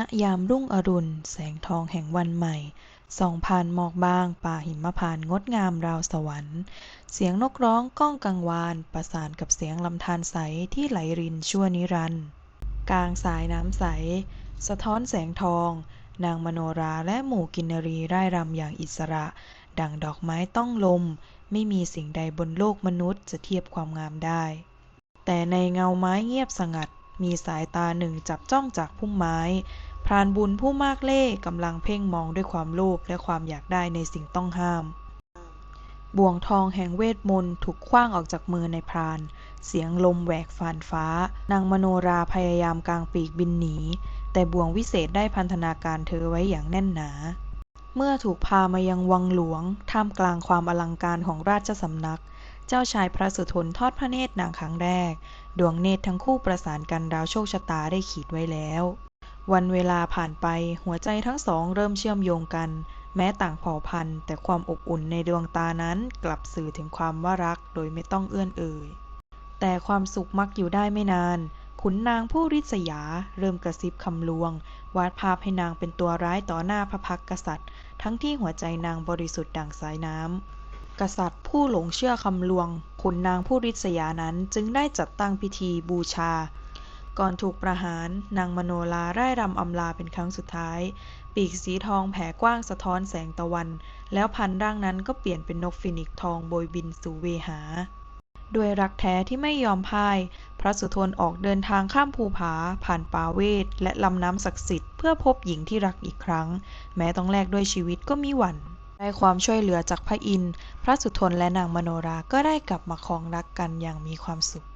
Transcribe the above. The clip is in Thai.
ณยามรุ่งอรุณ แสงทองแห่งวันใหม่ ส่องผ่านหมอกบาง ป่าหิมพานต์งดงามราวสวรรค์ เสียงนกร้องก้องกังวาน ประสานกับเสียงลำธารใสที่ไหลรินชั่วนิรันดร์กลางสายน้ำใส สะท้อนแสงทอง นางมโนราและหมู่กินรีร่ายรำอย่างอิสระ ดั่งดอกไม้ต้องลม ไม่มีสิ่งใดบนโลกมนุษย์จะเทียบความงามได้ แต่ในเงาไม้เงียบสงัด มีสายตาหนึ่งจับจ้องจากพุ่มไม้ พรานบุญผู้มากเล่ห์กำลังเพ่งมองด้วยความโลภและความอยากได้ในสิ่งต้องห้าม บ่วงทองแห่งเวทมนต์ถูกขว้างออกจากมือในพราน เสียงลมแหวกฝ่านฟ้า นางมโนราพยายามกางปีกบินหนี แต่บ่วงวิเศษได้พันธนาการเธอไว้อย่างแน่นหนา เมื่อถูกพามายังวังหลวง ท่ามกลางความอลังการของราชสำนัก เจ้าชายพระสุทนทอดพระเนตรนางครั้งแรก ดวงเนตรทั้งคู่ประสานกันราวโชคชะตาได้ขีดไว้แล้ว วันเวลาผ่านไปหัวใจทั้งสองเริ่มเชื่อมโยงกัน แม้ต่างเผ่าพันธุ์ แต่ความอบอุ่นในดวงตานั้นกลับสื่อถึงความว่ารักโดยไม่ต้องเอื้อนเอ่ย แต่ความสุขมักอยู่ได้ไม่นาน ขุนนางผู้ริษยา เริ่มกระซิบคำลวง วาดภาพให้นางเป็นตัวร้ายต่อหน้าพระพักตร์กษัตริย์ ทั้งที่หัวใจนางบริสุทธิ์ดั่งสายน้ำกษัตริย์ผู้หลงเชื่อคำลวงขุนนางผู้ริษยานั้นจึงได้จัดตั้งพิธีบูชา ก่อนถูกประหาร นางมโนราร่ายรำอำลาเป็นครั้งสุดท้าย ปีกสีทองแผ่กว้างสะท้อนแสงตะวัน แล้วพันร่างนั้นก็เปลี่ยนเป็นนกฟินิกซ์ทองโบยบินสู่เวหา ด้วยรักแท้ที่ไม่ยอมพ่าย พระสุทนออกเดินทางข้ามภูผา ผ่านป่าเวท และลำน้ำศักดิ์สิทธิ์เพื่อพบหญิงที่รักอีกครั้ง แม้ต้องแลกด้วยชีวิตก็มิหวั่นได้ความช่วยเหลือจากพระอินทร์ พระสุทนและนางมโนรา ก็ได้กลับมาครองรักกันอย่างมีความสุข